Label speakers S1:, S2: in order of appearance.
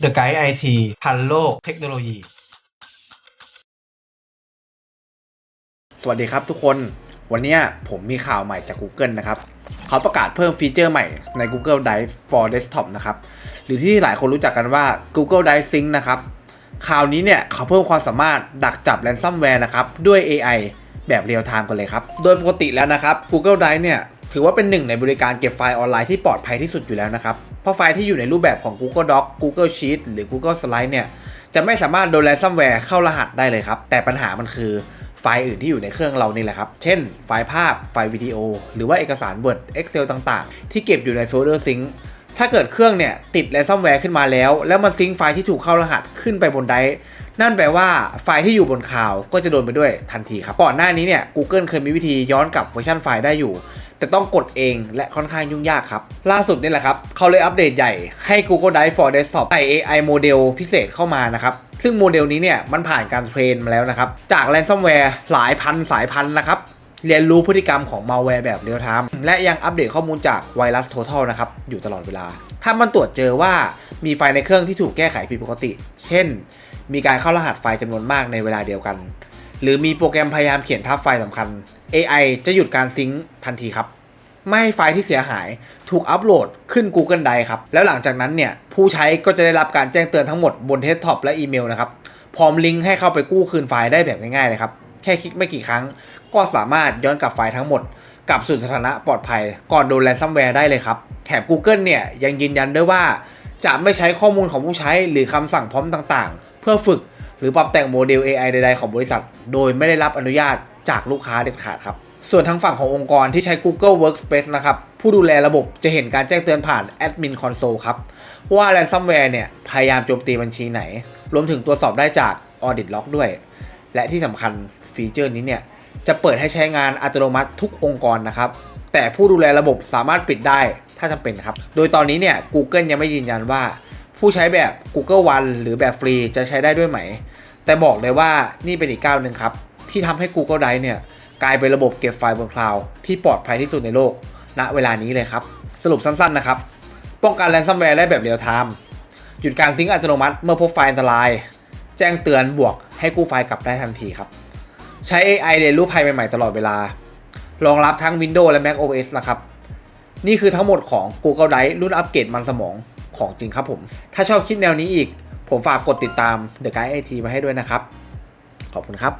S1: The Guide IT ทันโลกเทคโนโลยี
S2: สวัสดีครับทุกคน วันนี้ผมมีข่าวใหม่จาก Google นะครับ เขาประกาศเพิ่มฟีเจอร์ใหม่ใน Google Drive for Desktop นะครับ หรือที่หลายคนรู้จักกันว่า Google Drive Sync นะครับ คราวนี้เนี่ยเขาเพิ่มความสามารถดักจับแรนซัมแวร์นะครับ ด้วย AI แบบเรียลไทม์กันเลยครับ โดยปกติแล้วนะครับ Google Drive เนี่ยถือว่าเป็นหนึ่งในบริการเก็บไฟล์ออนไลน์ที่ปลอดภัยที่สุดอยู่แล้วนะครับ เพราะไฟล์ที่อยู่ในรูปแบบของ Google Doc Google Sheet หรือ Google Slide เนี่ย จะไม่สามารถโดนแรนซัมแวร์เข้ารหัสได้เลยครับ แต่ปัญหามันคือไฟล์อื่นที่อยู่ในเครื่องเรานี่แหละครับ เช่น ไฟล์ภาพ ไฟล์วิดีโอ หรือว่าเอกสาร Word Excel ต่างๆ ที่เก็บอยู่ในโฟลเดอร์ซิงค์ถ้าเกิดเครื่องเนี่ยติดแรนซัมแวร์ขึ้นมาแล้ว แล้วมันซิงค์ไฟล์ที่ถูกเข้ารหัสขึ้นไปบนไดร์ นั่นแปลว่าไฟล์ที่อยู่บนคลาวก็จะโดนไปด้วยทันทีครับ ก่อนหน้านี้เนี่ย Google เคยมีวิธีย้อนกลับเวอร์ชันไฟล์ได้อยู่ แต่ต้องกดเองและค่อนข้างยุ่งยากครับ ล่าสุดนี่แหละครับ เขาเลยอัปเดตใหญ่ให้ Google Drive for Desktop ใส่ AI โมเดลพิเศษเข้ามานะครับซึ่งโมเดลนี้เนี่ยมันผ่านการเทรนมาแล้วนะครับจากแรนซัมแวร์หลายพันสายพันธุ์นะครับเรียนรู้พฤติกรรมของมาแวร์แบบเรียลไทม์และยังอัปเดตข้อมูลจากไวรัส Total นะครับ อยู่ตลอดเวลา ถ้ามันตรวจเจอว่ามีไฟล์ในเครื่องที่ถูกแก้ไขผิดปกติ เช่น มีการเข้ารหัสไฟล์จำนวนมากในเวลาเดียวกัน หรือมีโปรแกรมพยายามเขียนทับไฟล์สำคัญ AI จะหยุดการซิงค์ทันทีครับ ไม่ให้ไฟล์ที่เสียหายถูกอัปโหลดขึ้น Google Drive ครับ แล้วหลังจากนั้นเนี่ยผู้ใช้ก็จะได้รับการแจ้งเตือนทั้งหมดบนเดสท็อปและอีเมลนะครับ พร้อมลิงก์ให้เข้าไปกู้คืนไฟล์ได้แบบง่ายๆเลยครับ แค่คลิกไม่กี่ครั้ง ก็สามารถย้อนกลับไฟล์ทั้งหมดกลับสู่สถานะปลอดภัย ก่อนโดนแรนซัมแวร์ได้เลยครับ แถม Google เนี่ยยังยืนยันด้วยว่า จะไม่ใช้ข้อมูลของผู้ใช้หรือคำสั่งพร้อมต่างๆ เพื่อฝึกหรือปรับแต่งโมเดล AI ใดๆของบริษัท โดยไม่ได้รับอนุญาตจากลูกค้าเด็ดขาดครับ ส่วนทางฝั่งขององค์กรที่ใช้ Google Workspace นะครับ ผู้ดูแลระบบจะเห็นการแจ้งเตือนผ่าน Admin Console ครับ ว่า ransomware เนี่ย พยายามโจมตีบัญชีไหน รวมถึงตรวจสอบได้จาก Audit Log ด้วย และที่สำคัญฟีเจอร์นี้เนี่ย จะเปิดให้ใช้งานอัตโนมัติทุกองค์กรนะครับแต่ผู้ดูแลระบบสามารถปิดได้ ถ้าจำเป็นครับ โดยตอนนี้เนี่ย Google ยังไม่ยืนยันว่า ผู้ใช้แบบ Google One หรือแบบฟรีจะใช้ได้ด้วยไหม แต่บอกเลยว่านี่เป็นอีกก้าวหนึ่งครับ ที่ทำให้ Google Drive เนี่ยกลายเป็นระบบเก็บไฟล์บนคลาวด์ที่ปลอดภัยที่สุดในโลก ณ เวลานี้เลยครับ สรุปสั้นๆนะครับ ป้องกันแรนซัมแวร์ได้แบบเรียลไทม์หยุดการซิงค์อัตโนมัติเมื่อพบไฟล์อันตราย แจ้งเตือนบวกให้กู้ไฟล์กลับได้ทันทีครับ ใช้ AI เรียนรู้ภัยใหม่ๆตลอดเวลา รองรับทั้ง Windows และ Mac OS นะครับ นี่คือทั้งหมดของ Google Drive รุ่นอัปเกรดมันสมองของจริงครับผม ถ้าชอบคลิปแนวนี้อีก ผมฝากกดติดตาม The Guide IT มาให้ด้วยนะครับ ขอบคุณครับ